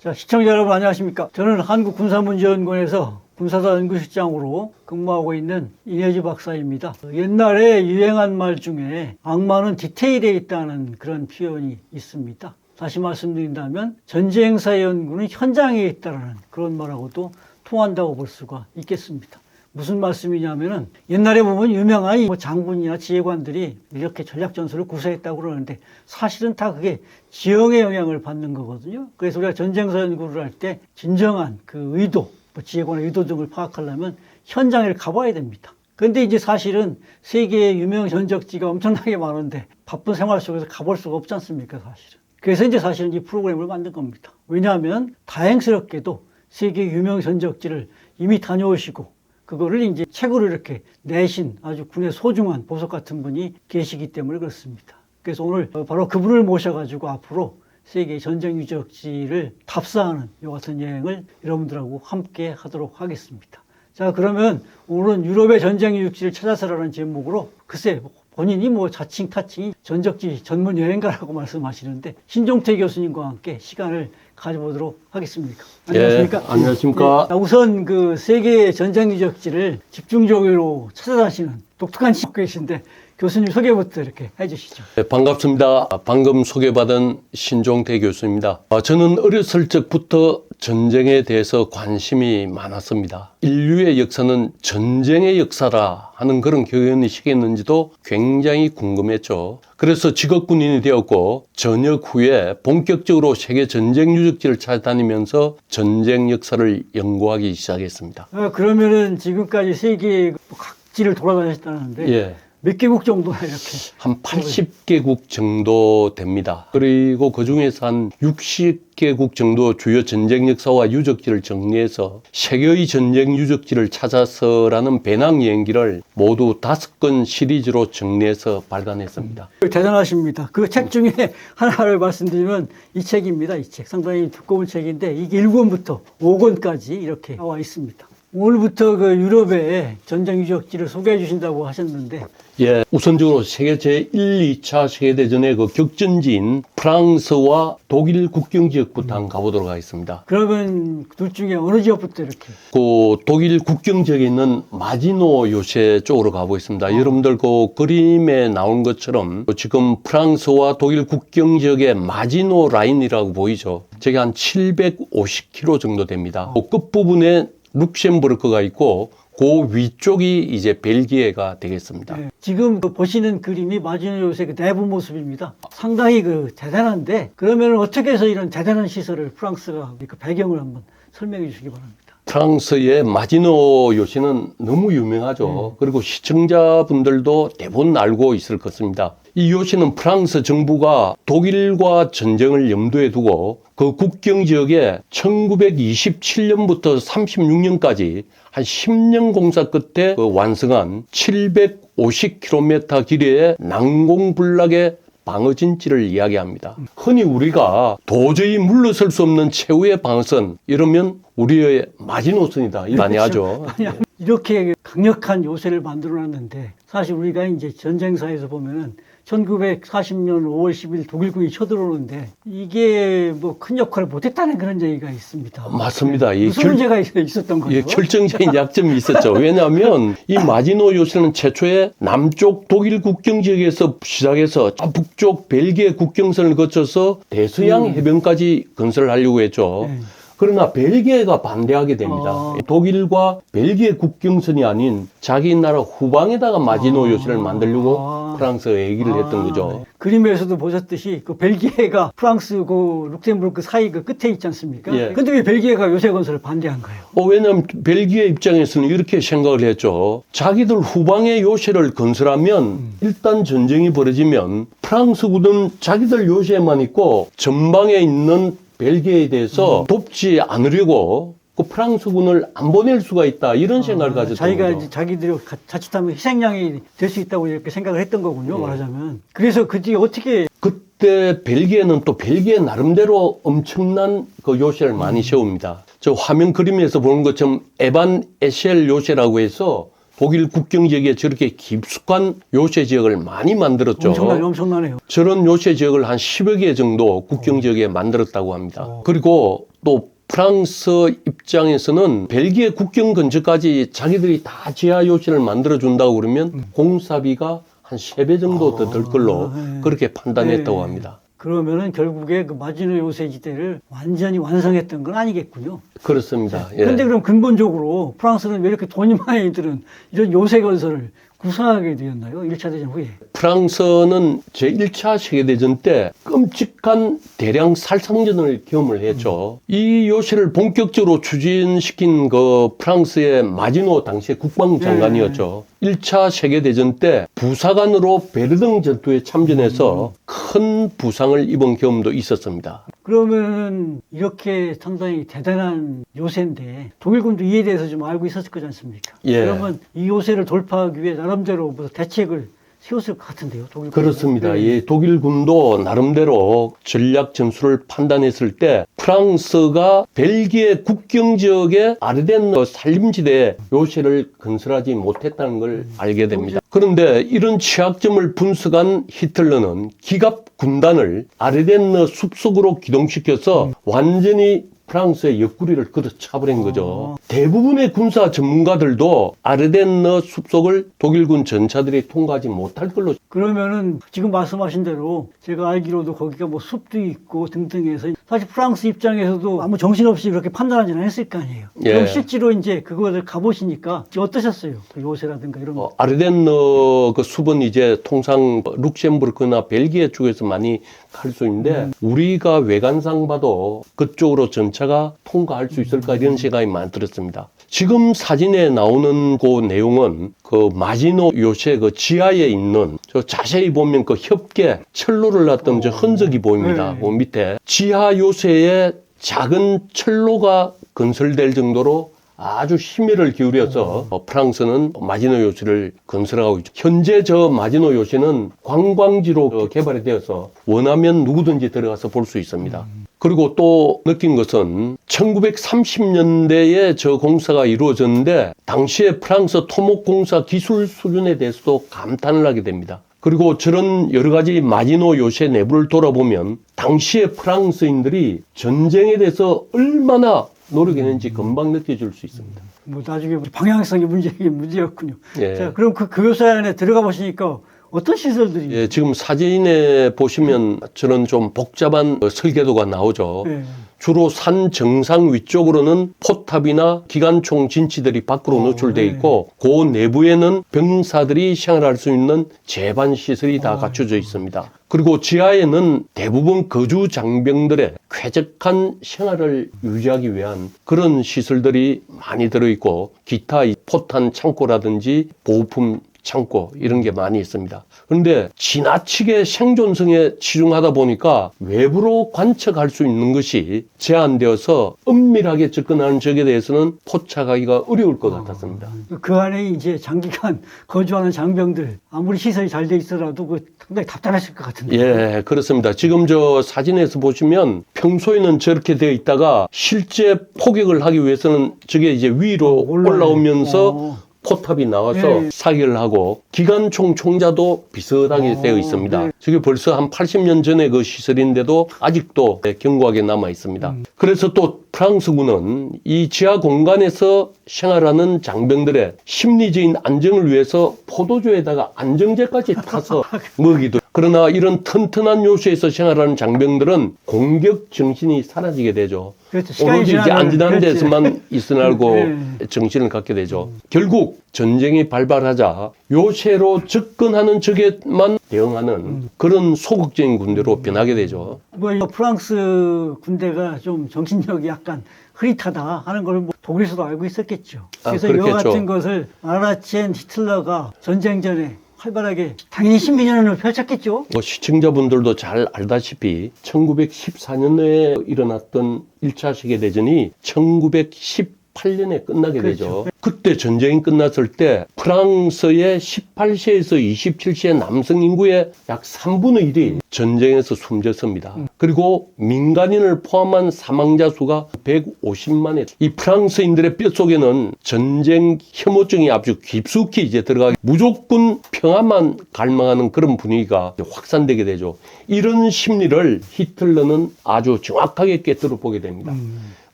자, 시청자 여러분 안녕하십니까? 저는 한국군사문제연구원에서 군사사 연구실장으로 근무하고 있는 이내지 박사입니다. 옛날에 유행한 말 중에 악마는 디테일에 있다는 그런 표현이 있습니다. 다시 말씀드린다면 전쟁사 연구는 현장에 있다는 그런 말하고도 통한다고 볼 수가 있겠습니다. 무슨 말씀이냐면은 옛날에 보면 유명한 뭐 장군이나 지휘관들이 이렇게 전략 전술을 구사했다고 그러는데 사실은 다 그게 지형의 영향을 받는 거거든요. 그래서 우리가 전쟁사 연구를 할 때 진정한 그 의도, 뭐 지휘관의 의도 등을 파악하려면 현장에 가봐야 됩니다. 근데 이제 사실은 세계의 유명 전적지가 엄청나게 많은데 바쁜 생활 속에서 가볼 수가 없지 않습니까, 사실은. 그래서 이제 사실은 이 프로그램을 만든 겁니다. 왜냐하면 다행스럽게도 세계 유명 전적지를 이미 다녀오시고 그거를 이제 책으로 이렇게 내신 아주 군의 소중한 보석 같은 분이 계시기 때문에 그렇습니다. 그래서 오늘 바로 그분을 모셔가지고 앞으로 세계 전쟁 유적지를 답사하는 이 같은 여행을 여러분들하고 함께 하도록 하겠습니다. 자, 그러면 오늘은 유럽의 전쟁 유적지를 찾아서라는 제목으로 글쎄 본인이 뭐 자칭 타칭이 전적지 전문 여행가라고 말씀하시는데 신종태 교수님과 함께 시간을 가져보도록 하겠습니다. 안녕하십니까? 예, 안녕하십니까? 네, 우선 그 세계 전쟁 유적지를 집중적으로 찾아다니시는 독특한 계신데 교수님 소개부터 이렇게 해주시죠. 네, 반갑습니다. 방금 소개받은 신종태 교수입니다. 아, 저는 어렸을 적부터 전쟁에 대해서 관심이 많았습니다. 인류의 역사는 전쟁의 역사라 하는 그런 교훈이시겠는지도 굉장히 궁금했죠. 그래서 직업군인이 되었고 전역 후에 본격적으로 세계 전쟁 유적지를 찾아다니면서 전쟁 역사를 연구하기 시작했습니다. 어, 그러면은 지금까지 세계 각지를 돌아다녔다는데 예. 몇 개국 정도나 이렇게 한 80개국 정도 됩니다. 그리고 그 중에서 한 60개국 정도 주요 전쟁 역사와 유적지를 정리해서 세계의 전쟁 유적지를 찾아서라는 배낭 여행기를 모두 다섯 건 시리즈로 정리해서 발간했습니다. 대단하십니다. 그 책 중에 하나를 말씀드리면 이 책입니다. 이 책 상당히 두꺼운 책인데 이게 1권부터 5권까지 이렇게 나와 있습니다. 오늘부터 그 유럽의 전쟁 유적지를 소개해 주신다고 하셨는데 예, 우선적으로 세계 제 1, 2차 세계대전의 그 격전지인 프랑스와 독일 국경 지역부터 한번 가보도록 하겠습니다. 그러면 둘 중에 어느 지역부터 이렇게 그 독일 국경 지역에 있는 마지노 요새 쪽으로 가보겠습니다. 여러분들 그 그림에 나온 것처럼 지금 프랑스와 독일 국경 지역의 마지노 라인이라고 보이죠. 저게 한 750km 정도 됩니다. 그 끝부분에 룩셈부르크가 있고 그 위쪽이 이제 벨기에가 되겠습니다. 네. 지금 그 보시는 그림이 마지노 요새 그 내부 모습입니다. 상당히 그 대단한데 그러면 어떻게 해서 이런 대단한 시설을 프랑스가 그 배경을 한번 설명해 주시기 바랍니다. 프랑스의 마지노 요새는 너무 유명하죠. 그리고 시청자분들도 대부분 알고 있을 것입니다. 이 요새는 프랑스 정부가 독일과 전쟁을 염두에 두고 그 국경 지역에 1927년부터 36년까지 한 10년 공사 끝에 그 완성한 750km 길이의 난공불락의 방어진지를 이야기합니다. 흔히 우리가 도저히 물러설 수 없는 최후의 방어선 이러면 우리의 마지노선이다. 많이 하죠. 아니, 이렇게 강력한 요새를 만들어 놨는데 사실 우리가 이제 전쟁사에서 보면은 1940년 5월 10일 독일군이 쳐들어오는데 이게 뭐 큰 역할을 못했다는 그런 얘기가 있습니다. 맞습니다. 이 무슨 결- 문제가 있- 있었던 거죠? 예, 결정적인 약점이 있었죠. 왜냐하면 이 마지노 요새는 최초에 남쪽 독일 국경 지역에서 시작해서 저 북쪽 벨기에 국경선을 거쳐서 대서양 해변까지 건설을 하려고 했죠. 네. 그러나 벨기에가 반대하게 됩니다. 어. 독일과 벨기에 국경선이 아닌 자기 나라 후방에다가 마지노 요새를 만들려고 아. 프랑스가 얘기를 했던 아, 거죠. 네. 그림에서도 보셨듯이 그 벨기에가 프랑스 그 룩셈부르크 사이 그 끝에 있지 않습니까? 예. 근데 왜 벨기에가 요새 건설을 반대한가요? 어, 왜냐하면 벨기에 입장에서는 이렇게 생각을 했죠. 자기들 후방의 요새를 건설하면 일단 전쟁이 벌어지면 프랑스군은 자기들 요새만 있고 전방에 있는 벨기에에 대해서 돕지 않으려고 그 프랑스군을 안 보낼 수가 있다 이런 생각을 가졌던 아, 자기가 거죠. 이제 자기들이 가- 자칫하면 희생양이 될 수 있다고 이렇게 생각을 했던 거군요, 말하자면. 그래서 그 뒤에 어떻게 그때 벨기에는 또 벨기에 나름대로 엄청난 그 요새를 많이 세웁니다. 저 화면 그림에서 보는 것처럼 에반 에셸 요새라고 해서 독일 국경 지역에 저렇게 깊숙한 요새 지역을 많이 만들었죠. 엄청나요, 엄청나네요. 저런 요새 지역을 한 10여 개 정도 국경 지역에 만들었다고 합니다. 어. 그리고 또 프랑스 입장에서는 벨기에 국경 근처까지 자기들이 다 지하 요새를 만들어 준다고 그러면 공사비가 한 세 배 정도 더 들 걸로 음. 아, 네. 그렇게 판단했다고 네. 합니다. 그러면은 결국에 그 마지노 요새지대를 완전히 완성했던 건 아니겠군요. 그렇습니다. 예. 그런데 그럼 근본적으로 프랑스는 왜 이렇게 돈이 많이 드는 이런 요새 건설을 구상하게 되었나요? 1차 대전 후에. 프랑스는 제1차 세계대전 때 끔찍한 대량 살상전을 경험을 했죠. 이 요새를 본격적으로 추진시킨 그 프랑스의 마지노 당시의 국방장관이었죠. 1차 세계대전 때 부사관으로 베르등 전투에 참전해서 큰 부상을 입은 경험도 있었습니다. 그러면은 이렇게 상당히 대단한 요새인데 독일군도 이에 대해서 좀 알고 있었을 거지 않습니까? 예. 그러면 이 요새를 돌파하기 위해 나름대로 무슨 대책을 세웠을 것 같은데요. 독일 그렇습니다. 예, 독일군도 나름대로 전략 전술을 판단했을 때 프랑스가 벨기에 국경 지역의 아르덴 산림지대에 요새를 건설하지 못했다는 걸 알게 됩니다. 그런데 이런 취약점을 분석한 히틀러는 기갑 군단을 아르덴 숲속으로 기동시켜서 완전히 프랑스의 옆구리를 걷어차버린 거죠. 대부분의 군사 전문가들도 아르덴 숲속을 독일군 전차들이 통과하지 못할 걸로 그러면은 지금 말씀하신 대로 제가 알기로도 거기가 뭐 숲도 있고 등등해서 사실 프랑스 입장에서도 아무 정신없이 그렇게 판단하지는 않았을 거 아니에요. 예. 그럼 실제로 이제 그거를 가보시니까 어떠셨어요? 그 요새라든가 이런 거. 어, 아르덴너 그 숲은 이제 통상 룩셈부르크나 벨기에 쪽에서 많이 갈 수 있는데 우리가 외관상 봐도 그쪽으로 전차 가 통과할 수 있을까 이런 생각이 많이 들었습니다. 지금 사진에 나오는 그 내용은 그 마지노 요새 그 지하에 있는 저 자세히 보면 그 협계 철로를 놨던 저 흔적이 보입니다. 네. 그 밑에 지하 요새에 작은 철로가 건설될 정도로 아주 심혈을 기울여서 어, 프랑스는 마지노 요새를 건설하고 있죠. 현재 저 마지노 요새는 관광지로 어, 개발이 되어서 원하면 누구든지 들어가서 볼 수 있습니다. 그리고 또 느낀 것은 1930년대에 저 공사가 이루어졌는데 당시에 프랑스 토목공사 기술 수준에 대해서도 감탄을 하게 됩니다. 그리고 저런 여러 가지 마지노 요새 내부를 돌아보면 당시에 프랑스인들이 전쟁에 대해서 얼마나 노력했는지 금방 느껴질 수 있습니다. 뭐 나중에 방향성의 문제 문제였군요. 예. 자, 그럼 그, 그 안에 들어가 보시니까 어떤 시설들이 예, 지금 사진에 보시면 저런 좀 복잡한 어, 설계도가 나오죠. 예. 주로 산 정상 위쪽으로는 포탑이나 기관총 진치들이 밖으로 어, 노출돼 네. 있고 그 내부에는 병사들이 생활할 수 있는 제반 시설이 다 갖춰져 있습니다. 그리고 지하에는 대부분 거주 장병들의 쾌적한 생활을 유지하기 위한 그런 시설들이 많이 들어 있고 기타 이 포탄 창고라든지 보호품 창고 이런 게 많이 있습니다. 그런데 지나치게 생존성에 치중하다 보니까 외부로 관측할 수 있는 것이 제한되어서 은밀하게 접근하는 적에 대해서는 포착하기가 어려울 것 같았습니다. 그 안에 이제 장기간 거주하는 장병들 아무리 시설이 잘 돼 있어라도 그 상당히 답답했을 것 같은데. 예, 그렇습니다. 지금 저 사진에서 보시면 평소에는 저렇게 되어 있다가 실제 포격을 하기 위해서는 저게 이제 위로 올라요. 올라오면서 어. 포탑이 나와서 예, 예. 사격을 하고 기관총 총자도 비슷하게 어, 되어 있습니다. 네. 저게 벌써 한 80년 전의 그 시설인데도 아직도 견고하게 남아 있습니다. 음. 그래서 또 프랑스군은 이 지하 공간에서 생활하는 장병들의 심리적인 안정을 위해서 포도주에다가 안정제까지 타서 먹이도 그러나 이런 튼튼한 요새에서 생활하는 장병들은 공격 정신이 사라지게 되죠. 그렇죠. 오로지 이제 지나면 안전한 그렇지. 데서만 있으라고 네. 정신을 갖게 되죠. 결국 전쟁이 발발하자 요새로 접근하는 적에만 대응하는 음. 그런 소극적인 군대로 변하게 되죠. 뭐 프랑스 군대가 좀 정신력이 약간 흐릿하다 하는 걸 뭐 독일에서도 알고 있었겠죠. 아, 그래서 이와 그렇겠죠. 같은 것을 알아챈 히틀러가 전쟁 전에 활발하게 당연히 신비전을 펼쳤겠죠. 뭐 시청자분들도 잘 알다시피 1914년에 일어났던 1차 세계대전이 1918 18년에 끝나게 그렇죠. 되죠. 그때 전쟁이 끝났을 때 프랑스의 18세에서 27세 남성 인구의 약 3분의 1이 전쟁에서 숨졌습니다. 그리고 민간인을 포함한 사망자 수가 150만에 이 프랑스인들의 뼛속에는 전쟁 혐오증이 아주 깊숙이 이제 들어가게 무조건 평화만 갈망하는 그런 분위기가 확산되게 되죠. 이런 심리를 히틀러는 아주 정확하게 꿰뚫어 보게 됩니다.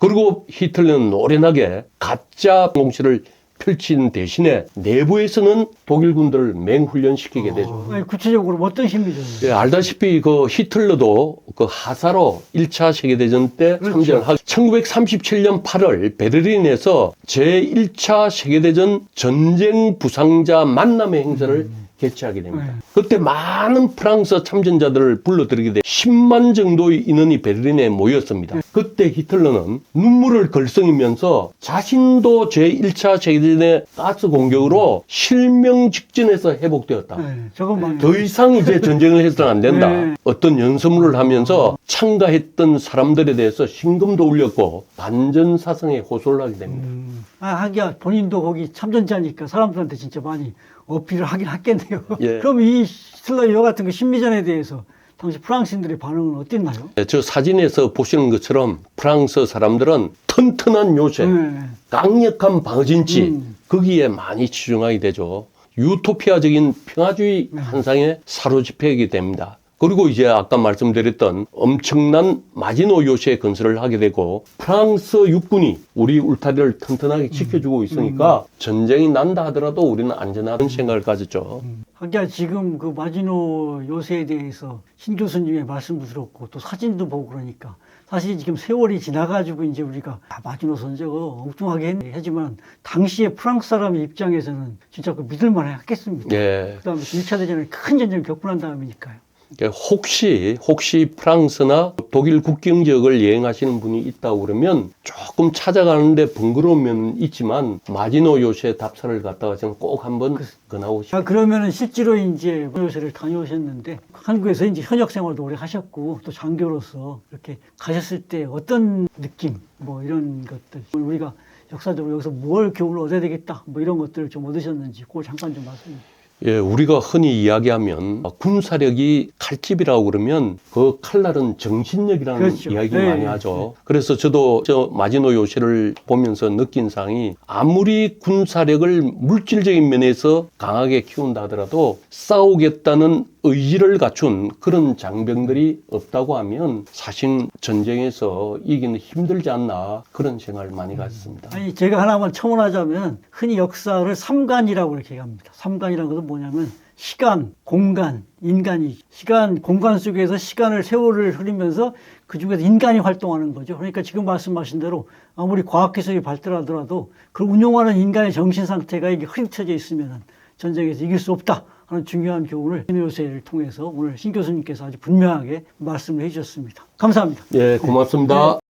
그리고 히틀러는 노련하게 가짜 공시를 펼친 대신에 내부에서는 독일군들을 맹훈련시키게 되죠. 아니, 구체적으로 어떤 심리죠? 예, 알다시피 그 히틀러도 그 하사로 1차 세계대전 때 그렇죠. 참전을 하고 1937년 8월 베를린에서 제1차 세계대전 전쟁 부상자 만남의 행사를 개최하게 됩니다. 네. 그때 많은 프랑스 참전자들을 불러들이게 돼 10만 정도의 인원이 베를린에 모였습니다. 그때 히틀러는 눈물을 걸썽이면서 자신도 제1차 세계대전의 가스 공격으로 실명 직전에서 회복되었다. 네, 저것만. 더 이상 이제 전쟁을 해서는 안 된다. 네. 어떤 연설문을 하면서 참가했던 사람들에 대해서 신금도 울렸고 반전사성에 호소를 하게 됩니다. 음, 아, 하기야 본인도 거기 참전자니까 사람들한테 진짜 많이 어필을 하긴 했겠네요. 예. 그럼 이여 같은 그 심리전에 대해서 당시 프랑스인들의 반응은 어땠나요? 네, 저 사진에서 보시는 것처럼 프랑스 사람들은 튼튼한 요새, 네. 강력한 방어진치 음. 거기에 많이 치중하게 되죠. 유토피아적인 평화주의 네. 환상에 사로잡히게 됩니다. 그리고 이제 아까 말씀드렸던 엄청난 마지노 요새 건설을 하게 되고 프랑스 육군이 우리 울타리를 튼튼하게 지켜주고 있으니까 전쟁이 난다 하더라도 우리는 안전하다는 생각을 가졌죠. 하기야 지금 그 마지노 요새에 대해서 신 교수님의 말씀도 들었고 또 사진도 보고 그러니까 사실 지금 세월이 지나가지고 이제 우리가 아, 마지노 선저거 엉뚱하게 했- 하지만 당시에 프랑스 사람의 입장에서는 진짜 그 믿을만 했겠습니다. 예. 그다음에 1차 대전을 큰 전쟁을 겪고 난 다음이니까요. 그러니까 혹시 혹시 프랑스나 독일 국경 지역을 여행하시는 분이 있다고 그러면 조금 찾아가는데 번거로운 면은 있지만 마지노 요새 답사를 갔다가 저는 꼭 한번 근하고 싶어요. 아, 그러면은 실제로 이제 요새를 다녀오셨는데 한국에서 이제 현역 생활도 오래 하셨고 또 장교로서 이렇게 가셨을 때 어떤 느낌 뭐 이런 것들 우리가 역사적으로 여기서 뭘 교훈을 얻어야 되겠다 뭐 이런 것들을 좀 얻으셨는지 그걸 잠깐 좀 말씀. 예, 우리가 흔히 이야기하면 군사력이 칼집이라고 그러면 그 칼날은 정신력이라는 그렇죠. 이야기를 네, 많이 네, 하죠. 그래서 저도 저 마지노 요새를 보면서 느낀 상이 아무리 군사력을 물질적인 면에서 강하게 키운다 하더라도 싸우겠다는 의지를 갖춘 그런 장병들이 없다고 하면 사실 전쟁에서 이기는 힘들지 않나 그런 생각을 많이 가졌습니다. 아니 제가 하나만 첨언하자면 흔히 역사를 삼간이라고 이렇게 합니다. 삼간이라는 것은 뭐냐면 시간, 공간, 인간이 시간, 공간 속에서 시간을 세월을 흐르면서 그 중에서 인간이 활동하는 거죠. 그러니까 지금 말씀하신 대로 아무리 과학 기술이 발달하더라도 그걸 운용하는 인간의 정신 상태가 이게 흐릿해져 있으면 전쟁에서 이길 수 없다 하는 중요한 교훈을 요새를 통해서 오늘 신 교수님께서 아주 분명하게 말씀을 해주셨습니다. 감사합니다. 예, 고맙습니다.